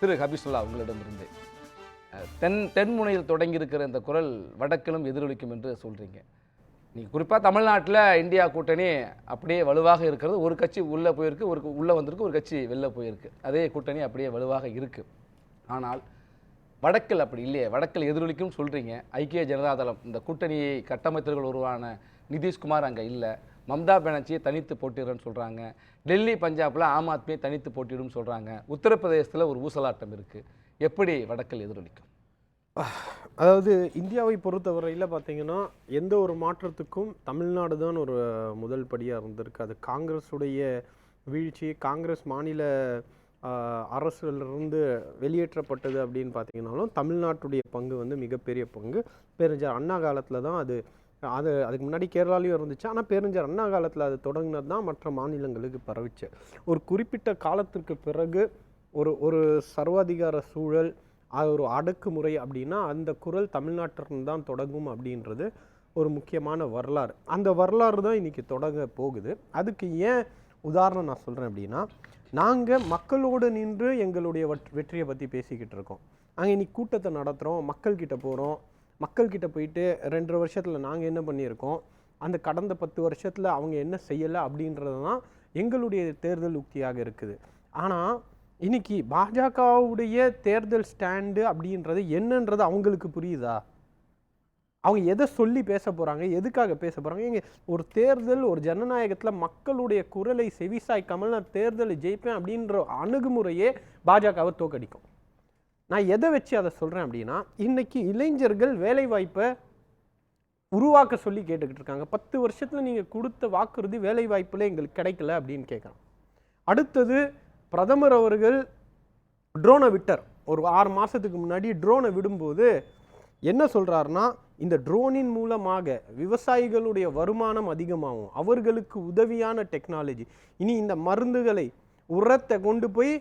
திரு ஹபிசுல்லா உங்களிடமிருந்து. தென் தென்முனையில் தொடங்கி இருக்கிற இந்த குரல் வடக்கிலும் எதிரொலிக்கும் என்று சொல்கிறீங்க நீங்கள் குறிப்பாக தமிழ்நாட்டில் இந்தியா கூட்டணி அப்படியே வலுவாக இருக்கிறது. ஒரு கட்சி உள்ளே போயிருக்கு ஒரு உள்ளே வந்திருக்கு ஒரு கட்சி வெளில போயிருக்கு. அதே கூட்டணி அப்படியே வலுவாக இருக்குது ஆனால் வடக்கில் அப்படி இல்லையே. வடக்கில் எதிரொலிக்கும் சொல்கிறீங்க ஐக்கிய ஜனதாதளம் இந்த கூட்டணியை கட்டமைத்தர்கள் உருவான நிதிஷ்குமார் அங்கே இல்லை. மம்தா பானர்ஜியை தனித்து போட்டிடுறேன்னு சொல்கிறாங்க டெல்லி பஞ்சாபில் ஆம் ஆத்மியை தனித்து போட்டிடும் சொல்கிறாங்க உத்தரப்பிரதேசத்தில் ஒரு ஊசலாட்டம் இருக்குது எப்படி வடக்கில் எதிரொலிக்கும்? அதாவது இந்தியாவை பொறுத்தவரையில் பார்த்தீங்கன்னா எந்த ஒரு மாற்றத்துக்கும் தமிழ்நாடு தான் ஒரு முதல் படியாக இருந்திருக்கு. அது காங்கிரஸுடைய வீழ்ச்சி காங்கிரஸ் மாநில ஆஹ், அரசிலிருந்து வெளியேற்றப்பட்டது அப்படின்னு பார்த்தீங்கன்னாலும் தமிழ்நாட்டுடைய பங்கு வந்து மிகப்பெரிய பங்கு. பெருஞ்சார் அண்ணா காலத்தில் தான் அது அது அதுக்கு முன்னாடி கேரளாலையும் இருந்துச்சு. ஆனால் பேரறிஞர் அண்ணா காலத்தில் அது தொடங்கினது தான் மற்ற மாநிலங்களுக்கு பரவிச்சு. ஒரு குறிப்பிட்ட காலத்திற்கு பிறகு ஒரு ஒரு சர்வாதிகார சூழல் அது ஒரு அடக்குமுறை அப்படின்னா அந்த குரல் தமிழ்நாட்டிலிருந்து தான் தொடங்கும் அப்படின்றது ஒரு முக்கியமான வரலாறு. அந்த வரலாறு தான் இன்றைக்கி தொடங்க போகுது. அதுக்கு ஏன் உதாரணம் நான் சொல்கிறேன் அப்படின்னா நாங்கள் மக்களோடு நின்று எங்களுடைய வெற்றியை பற்றி பேசிக்கிட்டு இருக்கோம். நாங்கள் இன்றைக்கி கூட்டத்தை நடத்துகிறோம் மக்கள்கிட்ட போகிறோம் மக்கள்கிட்ட போயிட்டு ரெண்டரை வருஷத்தில் நாங்கள் என்ன பண்ணியிருக்கோம்? அந்த கடந்த பத்து வருஷத்தில் அவங்க என்ன செய்யலை அப்படின்றது தான் எங்களுடைய தேர்தல் உக்தியாக இருக்குது. ஆனால் இன்னைக்கு பாஜகவுடைய தேர்தல் ஸ்டாண்டு அப்படின்றது என்னன்றது அவங்களுக்கு புரியுதா? அவங்க எதை சொல்லி பேச போகிறாங்க எதுக்காக பேச போகிறாங்க இங்கே ஒரு தேர்தல் ஒரு ஜனநாயகத்தில் மக்களுடைய குரலை செவிசாய்க்காமல் நான் தேர்தலை ஜெயிப்பேன் அப்படின்ற அணுகுமுறையே பாஜகவை தோக்கடிக்கும். நான் எதை வச்சு அதை சொல்கிறேன் அப்படின்னா இன்றைக்கி இளைஞர்கள் வேலைவாய்ப்பை உருவாக்க சொல்லி கேட்டுக்கிட்டு இருக்காங்க. பத்து வருஷத்தில் நீங்கள் கொடுத்த வாக்குறுதி வேலைவாய்ப்பில் எங்களுக்கு கிடைக்கல அப்படின்னு கேட்குறான். அடுத்தது பிரதமர் அவர்கள் ட்ரோனை விட்டார். ஒரு ஆறு மாதத்துக்கு முன்னாடி ட்ரோனை விடும்போது என்ன சொல்கிறாருன்னா இந்த ட்ரோனின் மூலமாக விவசாயிகளுடைய வருமானம் அதிகமாகும். அவர்களுக்கு உதவியான டெக்னாலஜி இனி இந்த மருந்துகளை உரத்தை கொண்டு போய்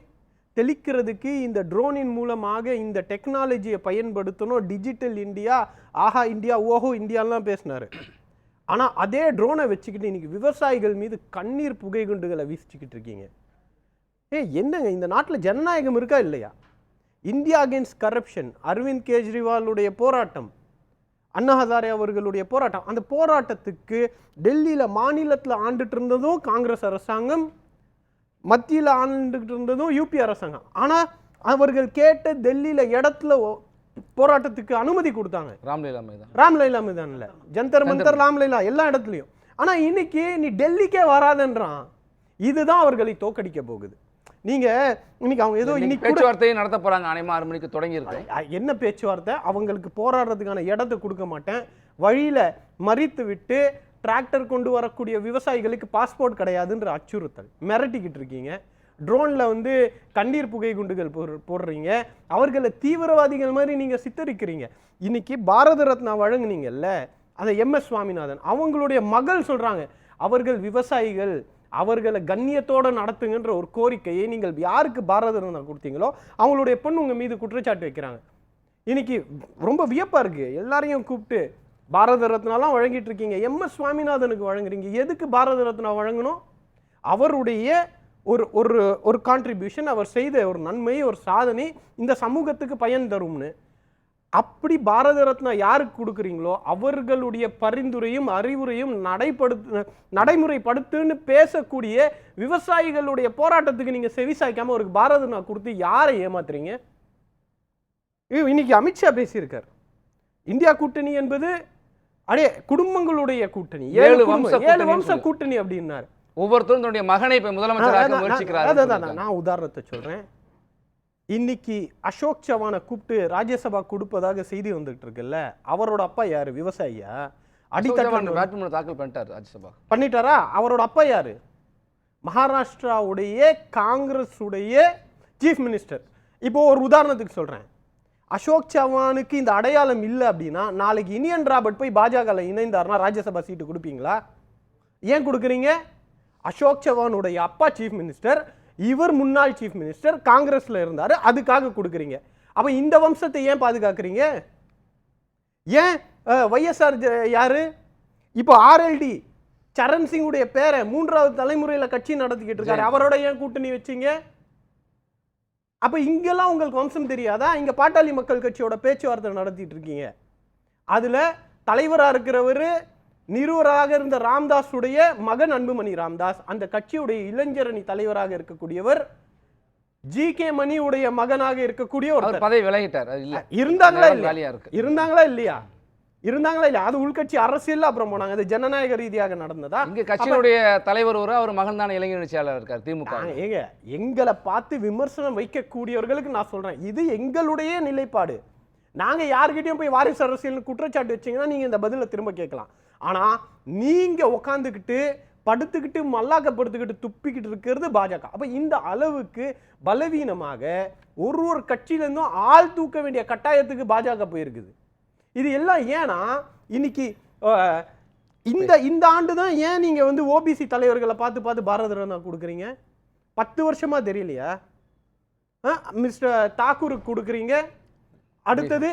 தெளிக்கிறதுக்கு இந்த ட்ரோனின் மூலமாக இந்த டெக்னாலஜியை பயன்படுத்தணும். டிஜிட்டல் இந்தியா ஆஹா இந்தியா ஓஹோ இந்தியாலாம் பேசினார். ஆனால் அதே ட்ரோனை வச்சுக்கிட்டு இன்னைக்கு விவசாயிகள் மீது கண்ணீர் புகை குண்டுகளை வீசிச்சுக்கிட்டு இருக்கீங்க. ஏ என்னங்க இந்த நாட்டில் ஜனநாயகம் இருக்கா இல்லையா? இந்தியா அகேன்ஸ்ட் கரப்ஷன் அரவிந்த் கெஜ்ரிவாலுடைய போராட்டம் அண்ணா ஹசாரே அவர்களுடைய போராட்டம். அந்த போராட்டத்துக்கு டெல்லியில் மாநிலத்தில் ஆண்டுட்டு இருந்ததும் காங்கிரஸ் அரசாங்கம் மத்தியில் ஆண்டுகிட்டு இருந்ததும் யூபி அரசாங்கம். ஆனா அவர்கள் கேட்ட டெல்லியில இடத்துல போராட்டத்துக்கு அனுமதி கொடுத்தாங்க. ராம்லீலா மைதான். ராம்லைலா மைதானில். ஜந்தர் மந்தர் ராம்லைலா எல்லா இடத்துலையும். ஆனா இன்னைக்கு நீ டெல்லிக்கே வராதன்றான். இதுதான் அவர்களை தோக்கடிக்க போகுது. நீங்க இன்னைக்கு அவங்க ஏதோ இன்னைக்கு பேச்சுவார்த்தையும் நடத்த போறாங்க. அனைமா ஆறு மணிக்கு தொடங்கி இருக்கு என்ன பேச்சுவார்த்தை? அவங்களுக்கு போராடுறதுக்கான இடத்தை கொடுக்க மாட்டேன். வழியில மறித்து விட்டு டிராக்டர் கொண்டு வரக்கூடிய விவசாயிகளுக்கு பாஸ்போர்ட் கிடையாதுன்ற அச்சுறுத்தல். மிரட்டிக்கிட்டு இருக்கீங்க. ட்ரோனில் வந்து கண்ணீர் புகை குண்டுகள் போடுற- போடுறீங்க. அவர்களை தீவிரவாதிகள் மாதிரி நீங்கள் சித்தரிக்கிறீங்க. இன்னைக்கு பாரத ரத்னா வழங்குனீங்கல்ல அந்த எம்எஸ் சுவாமிநாதன். அவங்களுடைய மகள் சொல்கிறாங்க அவர்கள் விவசாயிகள் அவர்களை கண்ணியத்தோடு நடத்துங்கன்ற ஒரு கோரிக்கையை நீங்கள் யாருக்கு பாரத ரத்னா கொடுத்தீங்களோ அவங்களுடைய பொண்ணு உங்கள் மீது குற்றச்சாட்டு வைக்கிறாங்க. இன்னைக்கு ரொம்ப வியப்பாக இருக்குது எல்லாரையும் கூப்பிட்டு பாரத ரத்னாலாம் வழங்கிட்டு இருக்கீங்க. எம்எஸ் சுவாமிநாதனுக்கு வழங்குறீங்க. எதுக்கு பாரத ரத்னா வழங்கணும்? அவருடைய ஒரு ஒரு ஒரு கான்ட்ரிபியூஷன் அவர் செய்த ஒரு நன்மை ஒரு சாதனை இந்த சமூகத்துக்கு பயன் தரும்னு. அப்படி பாரத ரத்னா யாருக்கு கொடுக்குறீங்களோ அவர்களுடைய பரிந்துரையும் அறிவுரையும் நடைபடுத்து நடைமுறைப்படுத்துன்னு பேசக்கூடிய விவசாயிகளுடைய போராட்டத்துக்கு நீங்கள் செவிசாய்க்காமல் ஒரு பாரத ரத்னா கொடுத்து யாரை ஏமாத்துறீங்க? இன்னைக்கு அமித்ஷா பேசியிருக்கார். இந்தியா கூட்டணி என்பது அடே குடும்பங்களுடைய கூட்டணி. ஏழு வம்ச ஏழு வம்ச. கூட்டணி அப்படின்னாரு. ஒவ்வொருத்தரும் தன்னுடைய மகனை இப்ப அதான், முயற்சிக்கிறாரு அதான், நான் உதாரணத்தை சொல்றேன். இன்னைக்கு அசோக் சவானை கூப்பிட்டு ராஜ்யசபா கொடுப்பதாக செய்தி வந்துட்டு இருக்குல்ல அவரோட அப்பா யாரு? விவசாயியா? அடித்தட்டு வேட்புமனு தாக்கல் பண்ணிட்டார் ராஜ்யசபா. பண்ணிட்டாரா? அவரோட அப்பா யாரு? மகாராஷ்டிராவுடைய காங்கிரஸ் உடைய சீஃப் மினிஸ்டர் இப்போ ஒரு உதாரணத்துக்கு சொல்றேன். அசோக் சவானுக்கு இந்த அடையாளம் இல்லை அப்படின்னா நாளைக்கு இனியன் ராபர்ட் போய் பாஜக இணைந்தாருன்னா ராஜ்யசபா சீட்டு கொடுப்பீங்களா? ஏன் கொடுக்குறீங்க? அசோக் சவானுடைய அப்பா சீஃப் மினிஸ்டர் இவர் முன்னாள் சீஃப் மினிஸ்டர் காங்கிரஸ்ல இருந்தாரு அதுக்காக கொடுக்குறீங்க. அப்ப இந்த வம்சத்தை ஏன் பாதுகாக்கிறீங்க? ஏன் ஒய்எஸ்ஆர் யாரு? இப்போ ஆர்எல்டி சரண் சிங்குடைய பேரை மூன்றாவது தலைமுறையில கட்சி நடத்திக்கிட்டு இருக்காரு. அவரோட ஏன் கூட்டணி வச்சீங்க? அப்ப இங்கெல்லாம் உங்களுக்கு வம்சம் தெரியாதா? இங்க பாட்டாளி மக்கள் கட்சியோட பேச்சுவார்த்தை நடத்திட்டு இருக்கீங்க. அதுல தலைவரா இருக்கிறவர் நிறுவராக இருந்த ராம்தாஸ் உடைய மகன் அன்புமணி ராம்தாஸ் அந்த கட்சியுடைய இளைஞரணி தலைவராக இருக்கக்கூடியவர் ஜி கே மணியுடைய மகனாக இருக்கக்கூடிய ஒருத்தர். பதவி விலகிட்டார் இருந்தாங்களா இல்லையா? இருந்தாங்களா இல்லையா? இருந்தாங்களா இல்லையா? அது உள்கட்சி அரசியல் அப்புறம் போனாங்க. அது ஜனநாயக ரீதியாக நடந்ததா? இங்க கட்சியினுடைய தலைவர் ஒரு அவர் மகன் தானே இளைஞர் செயலாளர் இருக்கார் திமுக ஏங்க எங்களை பார்த்து விமர்சனம் வைக்கக்கூடியவர்களுக்கு நான் சொல்றேன். இது எங்களுடைய நிலைப்பாடு. நாங்க யார்கிட்டயும் போய் வாரிசு அரசியல் குற்றச்சாட்டு வச்சீங்கன்னா நீங்க இந்த பதில திரும்ப கேட்கலாம். ஆனா நீங்க உட்காந்துக்கிட்டு படுத்துக்கிட்டு மல்லாக்கப்படுத்துக்கிட்டு துப்பிக்கிட்டு இருக்கிறது பாஜக. அப்ப இந்த அளவுக்கு பலவீனமாக ஒரு ஒரு கட்சியில இருந்தும் ஆள் தூக்க வேண்டிய கட்டாயத்துக்கு பாஜக போயிருக்குது. இது எல்லாம் ஏன்னா இன்னைக்கு இந்த இந்த ஆண்டு தான் ஏன் நீங்க வந்து ஓபிசி தலைவர்களை பார்த்து பார்த்து பாரத ரத்னா கொடுக்குறீங்க? பத்து வருஷமா தெரியலையா? மிஸ்டர் தாக்கூருக்கு கொடுக்குறீங்க? அடுத்தது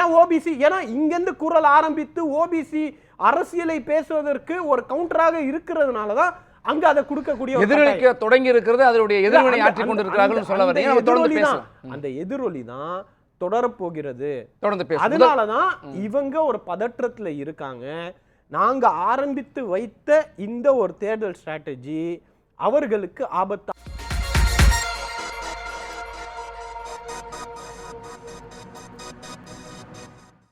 ஏன் ஓபிசி ஏன்னா இங்கேருந்து குரல் ஆரம்பித்து ஓபிசி அரசியலை பேசுவதற்கு ஒரு கவுண்டராக இருக்கிறதுனால தான் அங்க அதை கொடுக்கக்கூடிய. எதிரொலிக்க தொடங்கி இருக்கிறது அதனுடைய எதிர்வினை ஆற்றிக் கொண்டிருக்கிறார்கள் சொல்ல வரீங்க. அந்த எதிரொலி தான் தொடரப்போகிறது. தொடர்ந்து பேசலாம் அதனால தான் இவங்க ஒரு பதற்றத்துல இருக்காங்க. நாங்க ஆரம்பித்து வைத்த இந்த ஒரு தேர்தல் ஸ்ட்ராட்டஜி அவர்களுக்கு ஆபத்தா